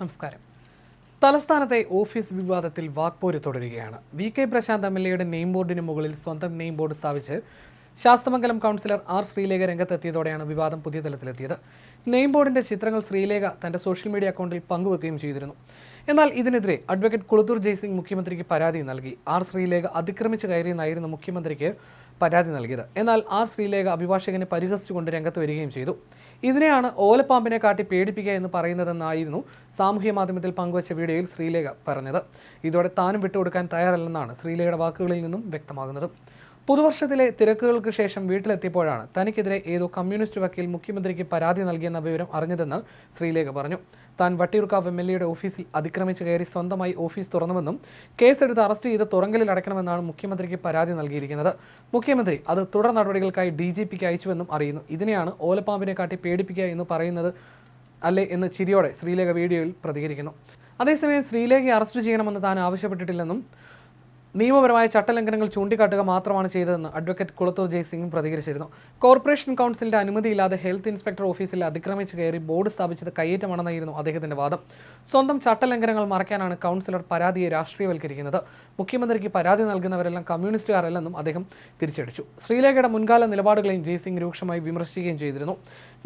നമസ്കാരം. തലസ്ഥാനത്തെ ഓഫീസ് വിവാദത്തിൽ വാക്പോര് തുടരുകയാണ്. V K Prashanth M L എയുടെ നെയിം ബോർഡിന് മുകളിൽ സ്വന്തം നെയിം ബോർഡ് സ്ഥാപിച്ച് ശാസ്തമംഗലം കൗൺസിലർ ആർ ശ്രീലേഖ രംഗത്തെത്തിയതോടെയാണ് വിവാദം പുതിയ തലത്തിലെത്തിയത്. നെയിം ബോർഡിന്റെ ചിത്രങ്ങൾ ശ്രീലേഖ തന്റെ സോഷ്യൽ മീഡിയ അക്കൗണ്ടിൽ പങ്കുവെക്കുകയും ചെയ്തിരുന്നു. എന്നാൽ ഇതിനെതിരെ അഡ്വക്കേറ്റ് കുളത്തൂർ ജയ്സിംഗ് മുഖ്യമന്ത്രിക്ക് പരാതി നൽകി. ആർ ശ്രീലേഖ അതിക്രമിച്ച് കയറിയെന്നായിരുന്നു മുഖ്യമന്ത്രിക്ക് പരാതി നൽകിയത്. എന്നാൽ ആർ ശ്രീലേഖ അഭിഭാഷകനെ പരിഹസിച്ചുകൊണ്ട് രംഗത്ത് വരികയും ചെയ്തു. ഇതിനെയാണ് ഓലപ്പാമ്പിനെ കാട്ടി പേടിപ്പിക്കുക എന്ന് പറയുന്നതെന്നായിരുന്നു സാമൂഹ്യ മാധ്യമത്തിൽ പങ്കുവച്ച വീഡിയോയിൽ ശ്രീലേഖ പറഞ്ഞത്. ഇതോടെ താനും വിട്ടുകൊടുക്കാൻ തയ്യാറല്ലെന്നാണ് ശ്രീലേഖയുടെ വാക്കുകളിൽ നിന്നും വ്യക്തമാകുന്നത്. പുതുവർഷത്തിലെ തിരക്കുകൾക്ക് ശേഷം വീട്ടിലെത്തിയപ്പോഴാണ് തനിക്കെതിരെ ഏതോ കമ്മ്യൂണിസ്റ്റ് വക്കീൽ മുഖ്യമന്ത്രിക്ക് പരാതി നൽകിയെന്ന വിവരം അറിഞ്ഞതെന്ന് ശ്രീലേഖ പറഞ്ഞു. താൻ വട്ടിയൂർക്കാവ് എം എൽ എയുടെ ഓഫീസിൽ അതിക്രമിച്ച് കയറി സ്വന്തമായി ഓഫീസ് തുറന്നുവെന്നും കേസെടുത്ത് അറസ്റ്റ് ചെയ്ത് തുറങ്കലിൽ അടയ്ക്കണമെന്നാണ് മുഖ്യമന്ത്രിക്ക് പരാതി നൽകിയിരിക്കുന്നത്. മുഖ്യമന്ത്രി അത് തുടർ നടപടികൾക്കായി ഡി ജി പിക്ക് അയച്ചുവെന്നും അറിയുന്നു. ഇതിനെയാണ് ഓലപ്പാമ്പിനെ കാട്ടി പേടിപ്പിക്കുക എന്ന് പറയുന്നത് അല്ലേ എന്ന് ചിരിയോടെ ശ്രീലേഖ വീഡിയോയിൽ പ്രതികരിക്കുന്നു. അതേസമയം ശ്രീലേഖയെ അറസ്റ്റ് ചെയ്യണമെന്ന് താൻ ആവശ്യപ്പെട്ടിട്ടില്ലെന്നും നിയമപരമായ ചട്ടലംഘനങ്ങൾ ചൂണ്ടിക്കാട്ടുക മാത്രമാണ് ചെയ്തതെന്ന് അഡ്വക്കേറ്റ് കുളത്തൂർ ജയ്സിംഗ് പ്രതികരിച്ചിരുന്നു. കോർപ്പറേഷൻ കൗൺസിലിന്റെ അനുമതിയില്ലാതെ ഹെൽത്ത് ഇൻസ്പെക്ടർ ഓഫീസിൽ അതിക്രമിച്ച് കയറി ബോർഡ് സ്ഥാപിച്ചത് കയ്യേറ്റമാണെന്നായിരുന്നു അദ്ദേഹത്തിന്റെ വാദം. സ്വന്തം ചട്ടലംഘനങ്ങൾ മറയ്ക്കാനാണ് കൗൺസിലർ പരാതിയെ രാഷ്ട്രീയവൽക്കരിക്കുന്നത്. മുഖ്യമന്ത്രിക്ക് പരാതി നൽകുന്നവരെല്ലാം കമ്മ്യൂണിസ്റ്റുകാരല്ലെന്നും അദ്ദേഹം തിരിച്ചടിച്ചു. ശ്രീലേഖയുടെ മുൻകാല നിലപാടുകളെയും ജയ്സിംഗ് രൂക്ഷമായി വിമർശിക്കുകയും ചെയ്തിരുന്നു.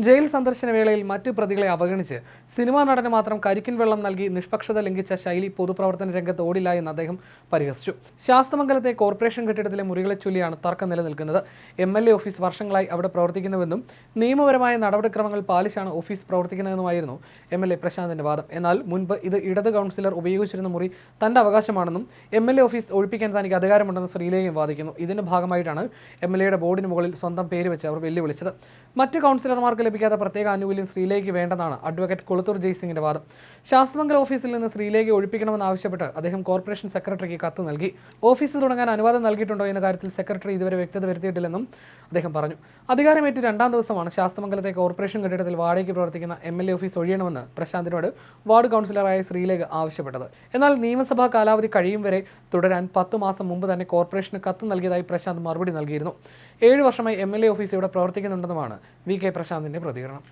ജയിൽ സന്ദർശന വേളയിൽ മറ്റു പ്രതികളെ അവഗണിച്ച് സിനിമാ നടന് മാത്രം കരിക്കിൻ വെള്ളം നൽകി നിഷ്പക്ഷത ലംഘിച്ച ശൈലി പൊതുപ്രവർത്തന രംഗത്ത് ഓടില്ല എന്ന് അദ്ദേഹം പരിഹസിച്ചു. ശാസ്തമംഗലത്തെ കോർപ്പറേഷൻ കെട്ടിടത്തിലെ മുറികളെ ചൊല്ലിയാണ് തർക്കം നിലനിൽക്കുന്നത്. എം എൽ എ ഓഫീസ് വർഷങ്ങളായി അവിടെ പ്രവർത്തിക്കുന്നുവെന്നും നിയമപരമായ നടപടിക്രമങ്ങൾ പാലിച്ചാണ് ഓഫീസ് പ്രവർത്തിക്കുന്നതെന്നുമായിരുന്നു എം എൽ എ പ്രശാന്തിന്റെ വാദം. എന്നാൽ മുൻപ് ഇത് ഇടത് കൗൺസിലർ ഉപയോഗിച്ചിരുന്ന മുറി തന്റെ അവകാശമാണെന്നും എം എൽ എ ഓഫീസ് ഒഴിപ്പിക്കാൻ തനിക്ക് അധികാരമുണ്ടെന്ന് ശ്രീലേഖയും വാദിക്കുന്നു. ഇതിന്റെ ഭാഗമായിട്ടാണ് എം എൽ എയുടെ ബോർഡിന് മുകളിൽ സ്വന്തം പേര് വെച്ച് അവർ വെല്ലുവിളിച്ചത്. മറ്റ് കൗൺസിലർമാർക്ക് ലഭിക്കാത്ത പ്രത്യേക ആനുകൂല്യം ശ്രീലേഖയ്ക്ക് വേണ്ടെന്നാണ് അഡ്വക്കേറ്റ് കുളത്തൂർ ജയ്സിംഗിന്റെ വാദം. ശാസ്തമംഗല ഓഫീസിൽ നിന്ന് ശ്രീലേഖയെ ഒഴിപ്പിക്കണമെന്നാവശ്യപ്പെട്ട് അദ്ദേഹം കോർപ്പറേഷൻ സെക്രട്ടറിക്ക് കത്ത് നൽകി. ഓഫീസ് തുടങ്ങാൻ അനുവാദം നൽകിയിട്ടുണ്ടോ എന്ന കാര്യത്തിൽ സെക്രട്ടറി ഇതുവരെ വ്യക്തത വരുത്തിയിട്ടില്ലെന്നും അദ്ദേഹം പറഞ്ഞു. അധികാരമേറ്റ് രണ്ടാം ദിവസമാണ് ശാസ്തമംഗലത്തെ കോർപ്പറേഷൻ കെട്ടിടത്തിൽ വാടകയ്ക്ക് പ്രവർത്തിക്കുന്ന എം എൽ എ ഓഫീസ് ഒഴിയണമെന്ന് പ്രശാന്തിനോട് വാർഡ് കൗൺസിലറായ ശ്രീലേഖ ആവശ്യപ്പെട്ടത്. എന്നാൽ നിയമസഭാ കാലാവധി കഴിയും വരെ തുടരാൻ പത്തു മാസം മുമ്പ് തന്നെ കോർപ്പറേഷന് കത്ത് നൽകിയതായി പ്രശാന്ത് മറുപടി നൽകിയിരുന്നു. ഏഴ് വർഷമായി എം എൽ എ ഓഫീസ് ഇവിടെ പ്രവർത്തിക്കുന്നുണ്ടെന്നുമാണ് വി കെ പ്രശാന്തിന്റെ പ്രതികരണം.